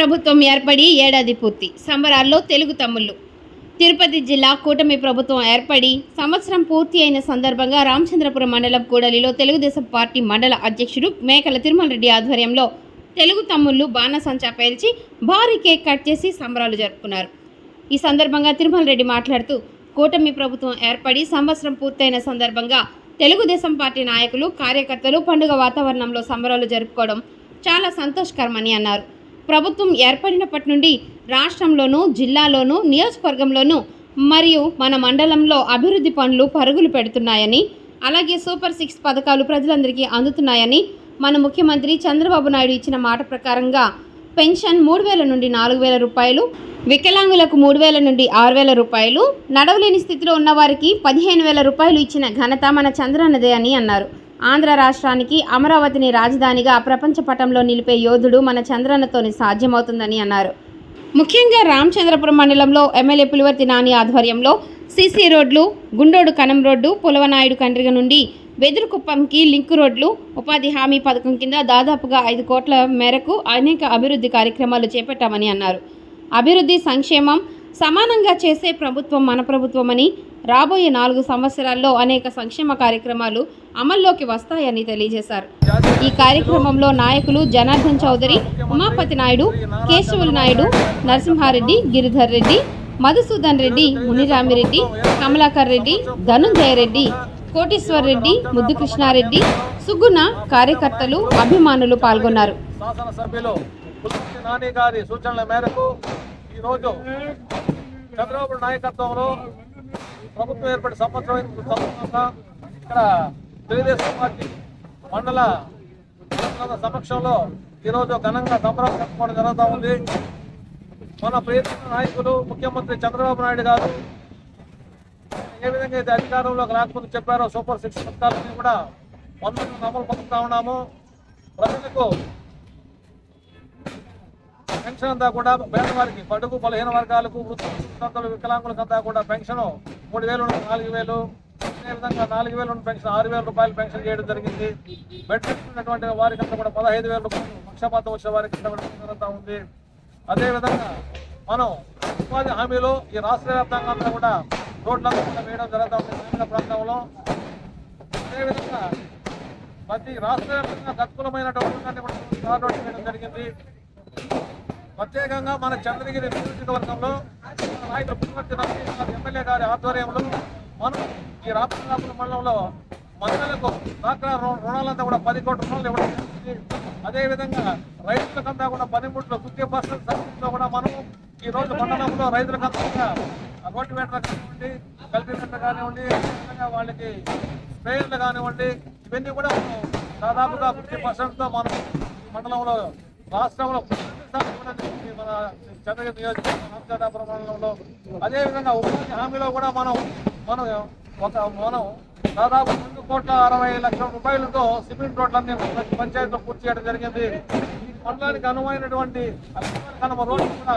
ప్రభుత్వం ఏర్పడి ఏడాది పూర్తి. సంబరాల్లో తెలుగు తమ్ముళ్ళు. తిరుపతి జిల్లా కూటమి ప్రభుత్వం ఏర్పడి సంవత్సరం పూర్తి అయిన సందర్భంగా రామచంద్రపురం మండలం కూడలిలో తెలుగుదేశం పార్టీ మండల అధ్యక్షుడు మేకల తిరుమల రెడ్డి ఆధ్వర్యంలో తెలుగు తమ్ముళ్ళు బాణసంచా పేల్చి భారీ కేక్ కట్ చేసి సంబరాలు జరుపుకున్నారు. ఈ సందర్భంగా తిరుమల రెడ్డి మాట్లాడుతూ కూటమి ప్రభుత్వం ఏర్పడి సంవత్సరం పూర్తయిన సందర్భంగా తెలుగుదేశం పార్టీ నాయకులు కార్యకర్తలు పండుగ వాతావరణంలో సంబరాలు జరుపుకోవడం చాలా సంతోషకరమని అన్నారు. ప్రభుత్వం ఏర్పడినప్పటి నుండి రాష్ట్రంలోనూ జిల్లాలోనూ నియోజకవర్గంలోనూ మరియు మన మండలంలో అభివృద్ధి పనులు పరుగులు పెడుతున్నాయని అలాగే సూపర్ సిక్స్ పథకాలు ప్రజలందరికీ అందుతున్నాయని మన ముఖ్యమంత్రి చంద్రబాబు నాయుడు ఇచ్చిన మాట ప్రకారంగా పెన్షన్ మూడు వేల నుండి నాలుగు వేల రూపాయలు వికలాంగులకు మూడు వేల నుండి ఆరు వేల రూపాయలు నడవలేని స్థితిలో ఉన్నవారికి పదిహేను వేల రూపాయలు ఇచ్చిన ఘనత మన చంద్రన్నదే అని అన్నారు. ఆంధ్ర రాష్ట్రానికి అమరావతిని రాజధానిగా ప్రపంచ పటంలో నిలిపే యోధుడు మన చంద్రన్నతోని సాధ్యమవుతుందని అన్నారు. ముఖ్యంగా రామచంద్రపురం మండలంలో ఎమ్మెల్యే పులివర్తి నాని ఆధ్వర్యంలో సీసీ రోడ్లు గుండోడు కనం రోడ్డు పులవనాయుడు కండ్రిగ నుండి వెదురుకుప్పంకి లింక్ రోడ్లు ఉపాధి హామీ పథకం కింద దాదాపుగా ఐదు కోట్ల మేరకు అనేక అభివృద్ధి కార్యక్రమాలు చేపట్టామని అన్నారు. అభివృద్ధి సంక్షేమం సమానంగా చేసే ప్రభుత్వం మన ప్రభుత్వమని రాబోయే నాలుగు సంవత్సరాల్లో అనేక సంక్షేమ కార్యక్రమాలు అమల్లోకి వస్తాయని తెలియజేశారు. ఈ కార్యక్రమంలో నాయకులు జనార్దన్ చౌదరి ఉమాపతి నాయుడు కేశవులు నాయుడు నరసింహారెడ్డి గిరిధర్ రెడ్డి మధుసూదన్ రెడ్డి మునిరామిరెడ్డి కమలాకర్ రెడ్డి ధనుంజయ రెడ్డి కోటేశ్వర్ రెడ్డి ముద్దుకృష్ణారెడ్డి సుగుణ కార్యకర్తలు అభిమానులు పాల్గొన్నారు. సూచనల మేరకు ఈరోజు చంద్రబాబు నాయకత్వంలో ప్రభుత్వం ఏర్పడి సంవత్సరం సందర్భంగా ఇక్కడ తెలుగుదేశం పార్టీ మండల సమక్షంలో ఈరోజు ఘనంగా సంబరం జరుపుకోవడం జరుగుతూ ఉంది. మన ప్రియతమ నాయకులు ముఖ్యమంత్రి చంద్రబాబు నాయుడు గారు ఏ విధంగా అయితే అధికారంలోకి రాకముందు చెప్పారో సూపర్ సిక్స్ పథకాలని కూడా వందలను అమలు పొందుతా ఉన్నాము. ప్రజలకు పెన్షన్ అంతా కూడా పేదవారికి పడుగు బలహీన వర్గాలకు వృద్ధులు వికలాంగులకంతా కూడా పెన్షన్ మూడు వేలు నాలుగు వేలు అదేవిధంగా నాలుగు వేలు నుండి పెన్షన్ ఆరు వేల రూపాయలు పెన్షన్ చేయడం జరిగింది. బెడ్ ఉన్నటువంటి వారికి అంతా కూడా పదహైదు వేల రూపాయలు పక్షపాతం వచ్చిన వారికి అంతా కూడా పెన్షన్ జరుగుతూ ఉంది. అదేవిధంగా మనం ఉపాధి హామీలో ఈ రాష్ట్ర వ్యాప్తంగా అంతా కూడా రోడ్లంతా కూడా వేయడం జరుగుతూ ఉంది గ్రామీణ ప్రాంతంలో. అదేవిధంగా ప్రతి రాష్ట్ర వ్యాప్తంగా తత్పులమైనటువంటి కూడా తార్ వేయడం జరిగింది. ప్రత్యేకంగా మన చంద్రగిరి నియోజకవర్గంలో మన నాయకులు పుట్టుమర్తి నరసింహ ఎమ్మెల్యే గారి ఆధ్వర్యంలో మనం ఈ రామచంద్రాపురం మండలంలో మహిళలకు డాక్రా రుణాలంతా కూడా పది కోట్ల రుణాలు ఇవ్వడం జరిగింది. అదేవిధంగా రైతులకంతా కూడా పనిముట్లు ఫిఫ్టీ పర్సెంట్ సబ్సిడీలో కూడా మనం ఈ రోజు మండలంలో రైతులకంతా కూడా రోడ్డు వెంటర్ కానివ్వండి కల్టివేటర్ కానివ్వండి అదేవిధంగా వాళ్ళకి స్ప్రేయర్లు కానివ్వండి ఇవన్నీ కూడా దాదాపుగా ఫిఫ్టీ పర్సెంట్తో మనం ఈ మండలంలో రాష్ట్రంలో మన చంద్రగిరి నియోజకవర్గం మండలంలో అదేవిధంగా ఉపాధి హామీలో కూడా మనం మనం ఒక మనం దాదాపు రెండు కోట్ల అరవై లక్షల రూపాయలతో సిమెంట్ రోడ్లన్నీ ప్రతి పంచాయతీలో పూర్తి చేయడం జరిగింది ఈ మండలానికి అనువైనటువంటి కనమ కూడా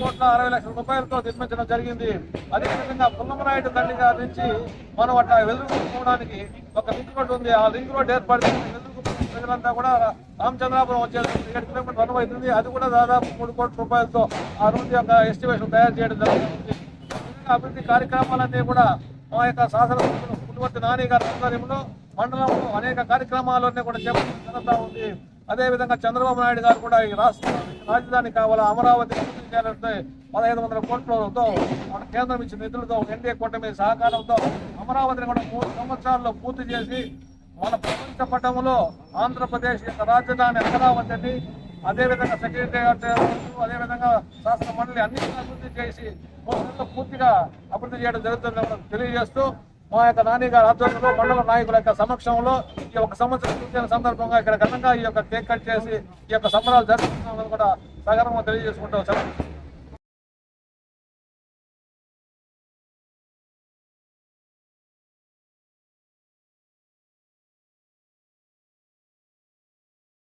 కోట్ల అరవై లక్షల రూపాయలతో నిర్మించడం జరిగింది. అదేవిధంగా పుల్లమరాయుడు తల్లి గారి నుంచి మనం అట్లా వెలుగుకోవడానికి ఒక లింక్ రోడ్ ఉంది. ఆ లింక్ రోడ్ ఏర్పడింది ప్రజలంతా కూడా రామచంద్రాపురం వచ్చేది ఏడు కిలోమీటర్ రన్ అవుతుంది. అది కూడా దాదాపు మూడు కోట్ల రూపాయలతో ఆ రోజు యొక్క ఎస్టిమేషన్ తయారు చేయడం జరుగుతుంది. అభివృద్ధి కార్యక్రమాలన్నీ కూడా మా యొక్క శాసనసభ్యులు పులివర్తి నాని గారి ఆధ్వర్యంలో మండలంలో అనేక కార్యక్రమాలన్నీ కూడా చేపట్టడం జరుగుతూ ఉంది. అదేవిధంగా చంద్రబాబు నాయుడు గారు కూడా ఈ రాష్ట్ర రాజధాని కావాలా అమరావతి అభివృద్ధి చేయాలంటే పదహైదు వందల కోట్లతో కేంద్రం ఇచ్చిన నిధులతో ఎన్డీఏ కూటమి సహకారంతో అమరావతిని కూడా మూడు సంవత్సరాల్లో పూర్తి చేసి మన ప్రపంచ పటంలో ఆంధ్రప్రదేశ్ యొక్క రాజధాని అమరావతిని అదేవిధంగా సెక్రటరియట్ అదేవిధంగా శాసన మండలి అన్ని అభివృద్ధి చేసి పూర్తిగా అభివృద్ధి చేయడం జరుగుతుందని తెలియజేస్తూ మా యొక్క నాని ఆధ్వర్యంలో మండల నాయకుల యొక్క సమక్షంలో ఈ ఒక సంవత్సరం చూసిన సందర్భంగా ఇక్కడ ఘనంగా ఈ యొక్క కేక్ కట్ చేసి ఈ యొక్క సంబరాలు జరుపుకుంటున్నామని కూడా సగర్వంగా తెలియజేసుకుంటూ సెలవు